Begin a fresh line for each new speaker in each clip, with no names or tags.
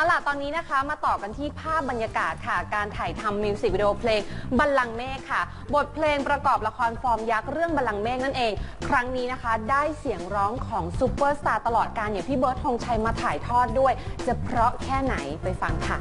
เอาล่ะ ตอนนี้นะคะมาต่อกันที่ภาพบรรยากาศค่ะ การถ่ายทำมิวสิกวิดีโอเพลงบัลลังก์เมฆค่ะ บทเพลงประกอบละครฟอร์มยักษ์เรื่องบัลลังก์เมฆนั่นเอง ครั้งนี้นะคะ ได้เสียงร้องของซูเปอร์สตาร์ตลอดการอย่างพี่เบิร์ดธงชัยมาถ่ายทอดด้วย จะเพราะแค่ไหนไปฟังค่ะ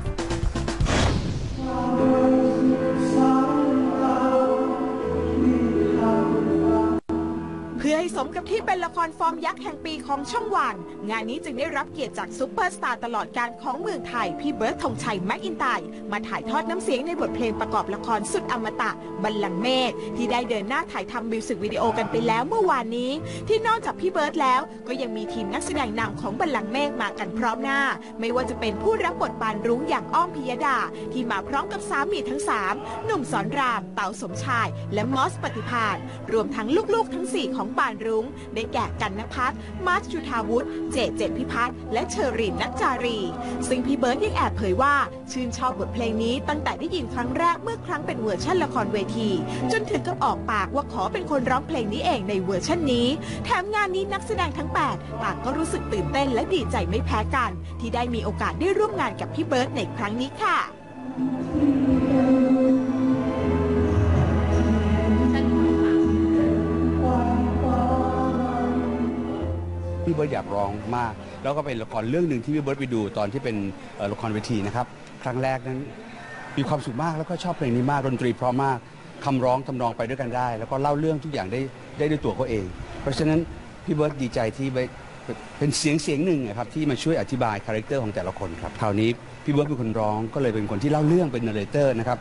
กับที่เป็นละครฟอร์มยักษ์แห่งปีของช่องวัน งานนี้จึงได้รับเกียรติจากซูเปอร์สตาร์ตลอดการของเมืองไทย พี่เบิร์ดธงชัยแม็กอินไตมาถ่ายทอดน้ำเสียงในบทเพลงประกอบละครสุดอมตะบัลลังก์เมฆที่ได้เดินหน้าถ่ายทำมิวสิกวิดีโอกันไปแล้วเมื่อวานนี้ ที่นอกจากพี่เบิร์ดแล้ว ก็ยังมีทีมนักแสดงนำของบัลลังก์เมฆมากันพร้อมหน้า ไม่ว่าจะเป็นผู้รับบทปานรุ้งอย่างอ้อมพิยดา ที่มาพร้อมกับสามีทั้งสามหนุ่มสอนรามเต๋าสมชาย และมอสปฏิพานรวมทั้งลูกๆทั้งสี่ของปานรุ้งได้แก่กันนพัฒน์มาร์ชจุธาวุฒิเจเจตพิพัฒน์และเชอรีนนักจารี ซึ่งพี่เบิร์ดยังแอบเผยว่า ชื่นชอบบทเพลงนี้ตั้งแต่ได้ยินครั้งแรกเมื่อครั้งเป็นเวอร์ชันละครเวที จนถึงกับออกปากว่าขอเป็นคนร้องเพลงนี้เองในเวอร์ชันนี้ แถมงานนี้นักแสดงทั้ง 8 ต่างก็รู้สึกตื่นเต้นและดีใจไม่แพ้กัน ที่ได้มีโอกาสได้ร่วมงานกับพี่เบิร์ดในครั้งนี้ค่ะ
พี่เบิร์ดอยากร้องมาก แล้วก็เป็นละครเรื่องหนึ่งที่พี่เบิร์ดไปดูตอนที่เป็นละครเวทีนะครับครั้งแรกนั้นมีความสุขมากแล้วก็ชอบเพลงนี้มากดนตรีเพราะมากคำร้องทำนองไปด้วยกันได้ แล้วก็เล่าเรื่องทุกอย่างได้ได้ด้วยตัวเขาเอง เพราะฉะนั้นพี่เบิร์ดดีใจที่ไปเป็นเสียงเสียงหนึ่งนะครับที่มาช่วยอธิบายคาแรคเตอร์ของแต่ละคนครับคราวนี้พี่เบิร์ดเป็นคนร้องก็เลยเป็นคนที่เล่าเรื่องเป็นนาร์เรเตอร์นะครับ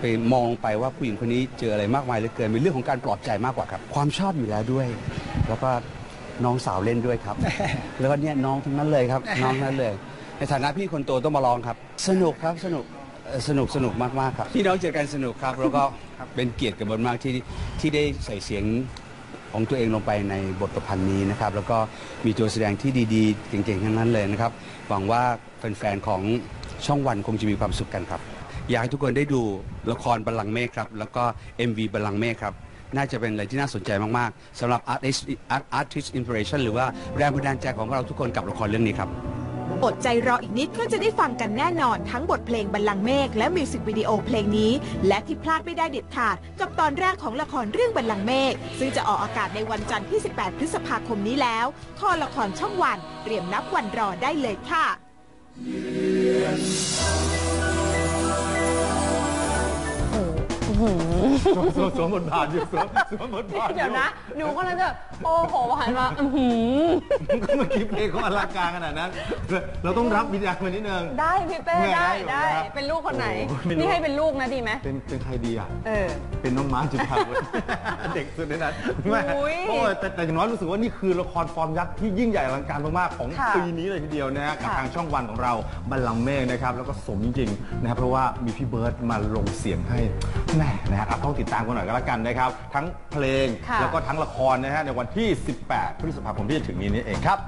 ไปมองไปว่าผู้หญิงคนนี้เจออะไรมากมายเหลือเกินเป็นเรื่องของการปลอบใจมากกว่าครับ ความชอบอยู่แล้วด้วย แล้วก็ น้องสาวเล่นด้วยครับ แล้วก็เนี่ยน้องทั้งนั้นเลยครับ น้องทั้งนั้นเลย ในฐานะพี่คนโตต้องมาลองครับ สนุกครับสนุกเอ่อสนุกสนุกมากๆครับพี่น้องเจอกันสนุกครับ แล้วก็เป็นเกียรติกับเบิร์ดมากที่ที่ได้ใส่เสียงของตัวเองลงไปในบทประพันธ์นี้นะครับ แล้วก็มีตัวแสดงที่ดีๆเก่งๆทั้งนั้นเลยนะครับหวังว่าแฟนๆของช่องวันคงจะมีความสุขกันครับ อยากให้ทุกคนได้ดูละครบัลลังก์เมฆครับ แล้วก็ MV บัลลังก์เมฆครับ น่าจะเป็นอะไรที่น่าสนใจมากๆสำหรับ Artist Artist Inspiration หรือว่าแรงบันดาลใจของเราทุกคนกับละครเรื่องนี้ครับ
อดใจรออีกนิดก็จะได้ฟังกันแน่นอนทั้งบทเพลงบัลลังก์เมฆและมิวสิกวิดีโอเพลงนี้ และที่พลาดไม่ได้เด็ดขาด กับตอนแรกของละครเรื่องบัลลังก์เมฆซึ่งจะออกอากาศในวันจันทร์ที่ 18 พฤษภาคมนี้แล้วคอละครช่องวันเตรียมนับวันรอได้เลยค่ะ
สวมสวมบทบาทอยู่สวมสวมบทบาทอ
เดี๋ยวนะ หนูก็เลยจะโอ้โหหันมาอื้อหือ
ก็เมื่อกี้เพลงเขาอลังการขนาดนั้น เราต้องรับวิญญาณมานิดนึง
ได้พี่เป้
เนี่ย
ได้
ได้
ได้
อยู่นะ
เป็นลูกคนไหน
โอ้โหไม่รู้
นี่ให้เป็นลูกนะดีไหม
เป็นเป็นใครดีอะ
เออ
เป็นน้องม้าจุฑาวุฒิ เด็กสุดในนั้นแม่
อุ๊ย
โอ้ยแต่แต่อย่างน้อยรู้สึกว่านี่คือละครฟอร์มยักษ์ที่ยิ่งใหญ่อลังการมากๆของ
ค่ะ
ปีนี้เลยทีเดียวนะฮะกับ
ค่ะ
ทางช่องวันของเราบัลลังก์เมฆนะครับแล้วก็สมจริงๆนะครับเพราะว่ามีพี่เบิร์ดมาลงเสียงให้แม่นะฮะอะต้องติดตามกันหน่อยก็แล้วกันนะครับ ทั้งเพลง
ค่ะ
แล้วก็ทั้งละครนะฮะในวันที่ 18 พฤษภาคมที่จะถึงนี้นี่เองครับ